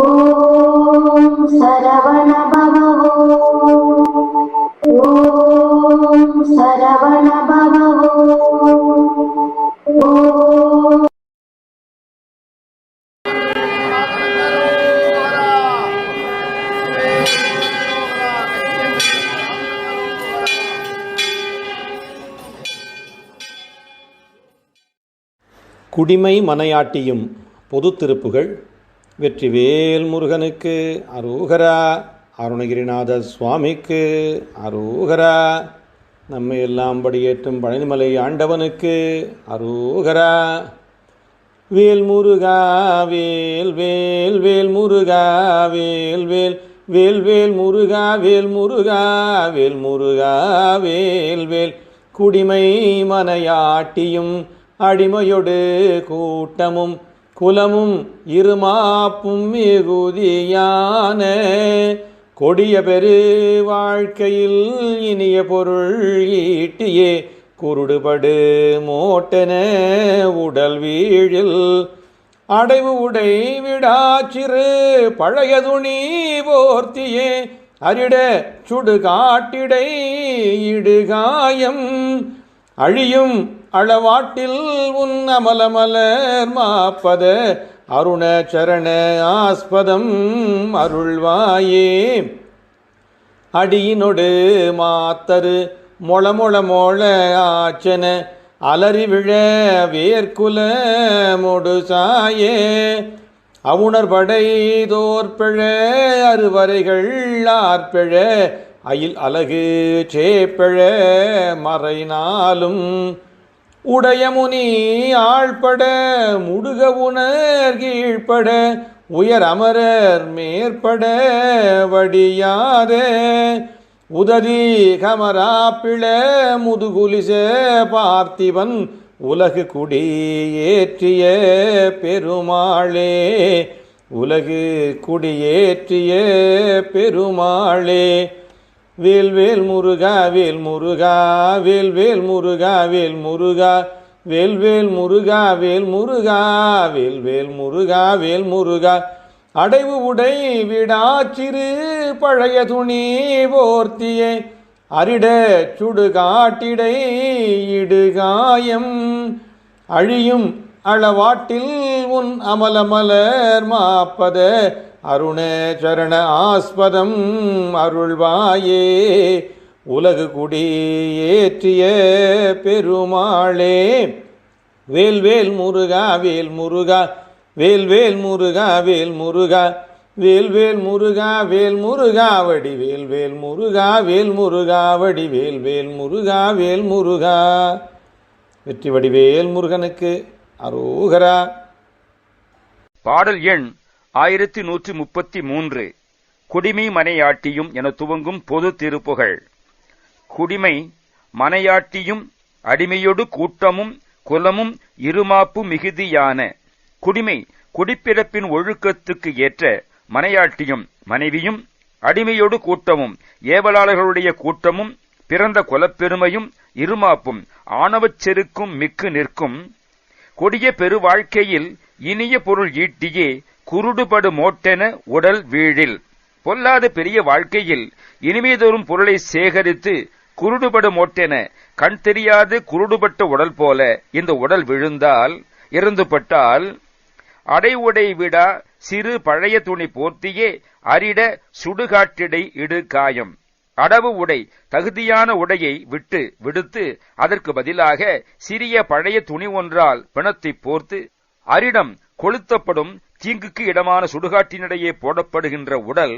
ஓம் சரவண குடிமை மனையாட்டியும் பொது திருப்புகள். வெற்றிவேல் முருகனுக்கு அரோகரா அருணகிரிநாத சுவாமிக்கு அரோகரா. நம்மை எல்லாம் படியேற்றும் பழனிமலை ஆண்டவனுக்கு அரோகரா. வேல் முருகா வேல் வேல் வேல் முருகா வேல் வேல் வேல் வேல் முருகா வேல் முருகா வேல் முருகா வேல் வேல். குடிமை மனையாட்டியும் அடிமையொடு கூட்டமும் குலமும் இருமாப்பும் மிகுதியான கொடிய பெரு வாழ்க்கையில் இனிய பொருள் ஈட்டியே குருடுபடு மோட்டன உடல் வீழில். அடைவு உடை விடாச்சிறு பழைய துணி போர்த்தியே அரிட சுடு காட்டிடை இடுகாயம். அழியும் அளவாட்டில் உன் அமலமலர் மாப்பத அருண சரண ஆஸ்பதம் அருள்வாயே. அடியினொடு மாத்தரு மொள மொள மொள ஆச்சன அலறி விழ வேர்க்குல முடுசாயே. அவுணர் படை தோற்பிழ அறுவரைகள் ஆர்பிழ அயில் அலகு சேப்பிழ மறைனாலும் உடையமுனி ஆழ்பட முடுக உணர் கீழ்பட உயர் அமரர் மேற்பட வடியாத. உததி கமராப்பிள முதுகுலிச பார்த்திவன் உலகு குடி ஏற்றிய பெருமாளே. உலகு குடியேற்றிய பெருமாளே. வேல் வேல் முருகா வேல் முருகா வேல் வேல் முருகா வேல் முருகா வேல் வேல் முருகா வேல் முருகா வேல் வேல் முருகா வேல் முருகா. அடைவு உடை விடாச்சிறு பழைய துணி போர்த்தியே அரிட சுடுகாட்டிடை இடுகாயம் அழியும் அளவாட்டில் உன் அமலமலர் மாப்பத அருண சரண ஆஸ்பதம் அருள்வாயே. உலகு குடி ஏற்றிய பெருமாளே. வேல்வேல் முருகா வேல் முருகா வேல்வேல் முருகா வேல் முருகா வேல்வேல் முருகா வேல் முருகாவடி வேல்வேல் முருகா வேல் முருகா வேல்வேல் வேல் முருகா வேல் முருகா. வெற்றி வடிவேல் முருகனுக்கு அரோகரா. பாடல் எண் ஆயிரத்தி நூற்றி முப்பத்தி மூன்று குடிமை மனையாட்டியும் என துவங்கும் பொது திருப்புகழ் குடிமை மனையாட்டியும் அடிமையொடு கூட்டமும் குலமும் இருமாப்பு மிகுதியான குடிமை குடிப்பிறப்பின் ஒழுக்கத்துக்கு ஏற்ற மனையாட்டியும் மனைவியும் அடிமையொடு கூட்டமும் ஏவலாளர்களுடைய கூட்டமும் பிறந்த குலப்பெருமையும் இருமாப்பும் ஆணவச் செருக்கும் மிக்கு நிற்கும். கொடிய பெரு வாழ்க்கையில் இனிய பொருள் ஈட்டியே குருடுபடு மோட்டென உடல் வீழில். பொல்லாத பெரிய வாழ்க்கையில் இனிமேதொரும் பொருளை சேகரித்து குருடுபடு மோட்டென கண் தெரியாது குருடுபட்ட உடல் போல இந்த உடல் விழுந்தால் இறந்துபட்டால் அடை உடை விடா சிறு பழைய துணி போர்த்தியே அரிட சுடுகாட்டிடை இடு காயம். அடவு உடை தகுதியான உடையை விட்டு விடுத்து அதற்கு பதிலாக சிறிய பழைய துணி ஒன்றால் பிணத்தை போர்த்து அரிடம் கொளுத்தப்படும் தீங்குக்கு இடமான சுடுகாட்டினிடையே போடப்படுகின்ற உடல்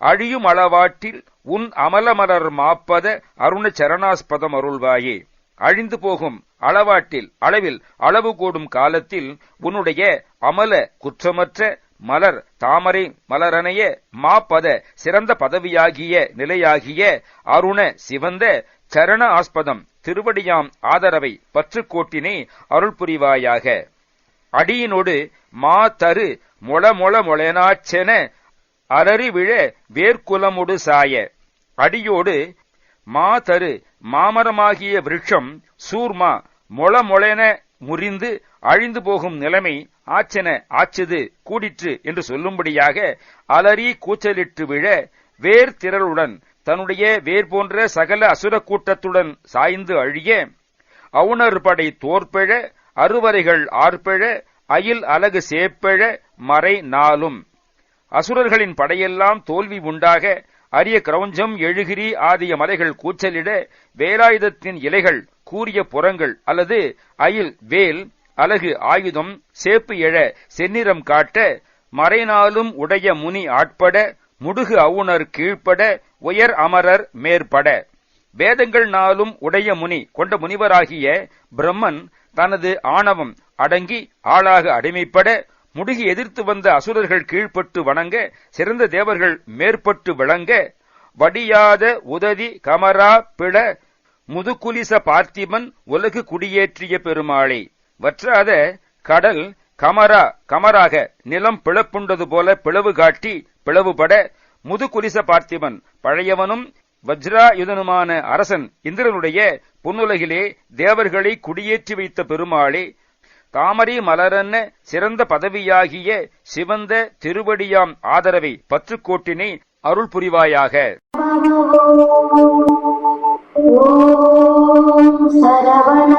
அழியும் அளவாட்டில் உன் அமலமலர் மாப்பத அருண சரணாஸ்பதம் அருள்வாயே. அழிந்து போகும் அளவாட்டில் அளவில் அளவு கூடும் காலத்தில் உன்னுடைய அமல குற்றமற்ற மலர் தாமரை மலரணைய மாப்பத சிறந்த பதவியாகிய நிலையாகிய அருண சிவந்த சரண ஆஸ்பதம் திருவடியாம் ஆதரவை பற்றுக்கோட்டினை அருள் புரிவாயாக அடியினோடு மா தரு மொள மொள மொளனாச்சென அரறி விழ வேர்க்குலமுடு சாய. அடியோடு மா தரு மாமரமாகிய விருட்சம் சூர்மா மொள மொளென முறிந்து அழிந்து போகும் நிலைமை ஆச்சென ஆச்சது கூடிற்று என்று சொல்லும்படியாக அலறி கூச்சலிட்டு விழ வேர் திரளுடன் தன்னுடைய வேர் போன்ற சகல அசுர கூட்டத்துடன் சாய்ந்து அழிய அவுணர் படை தோற்பெழ அறுவரைகள் ஆர்ப்பெழ அயில் அலகு சேப்பெழ மறை நாளும். அசுரர்களின் படையெல்லாம் தோல்வி உண்டாக அரிய கிரௌஞ்சம் எழுகிரி ஆதிய மலைகள் கூச்சலிட வேலாயுதத்தின் இலைகள் கூறிய புறங்கள் அல்லது அயில் வேல் அலகு ஆயுதம் சேப்பு எழ செந்நிறம் காட்ட மறைநாளும் உடைய முனி ஆட்பட முடுகு அவுணர் கீழ்ப்பட உயர் அமரர் மேற்பட. வேதங்கள் நாளும் உடைய முனி கொண்ட முனிவராகிய பிரம்மன் தனது ஆணவம் அடங்கி ஆளாக அடிமைப்பட முடுகி எதிர்த்து வந்த அசுரர்கள் கீழ்ப்பட்டு வணங்க சிறந்த தேவர்கள் மேற்பட்டு விளங்க வடியாத உதவி கமரா பிள முதுகுலிச பார்த்திபன் உலகு குடியேற்றிய பெருமாளே. வற்றாத கடல் கமரா கமராக நிலம் பிளப்புண்டது போல பிளவு காட்டி பிளவுபட முதுகுலிச பார்த்திபன் பழையவனும் வஜ்ராயுதனுமான அரசன் இந்திரனுடைய புன்னுலகிலே தேவர்களை குடியேற்றி வைத்த பெருமாளே தாமரை மலரன்ன சிறந்த பதவியாகிய சிவந்த திருவடியாம் ஆதரவை பற்றுக்கோட்டினை அருள் புரிவாயாக சரவண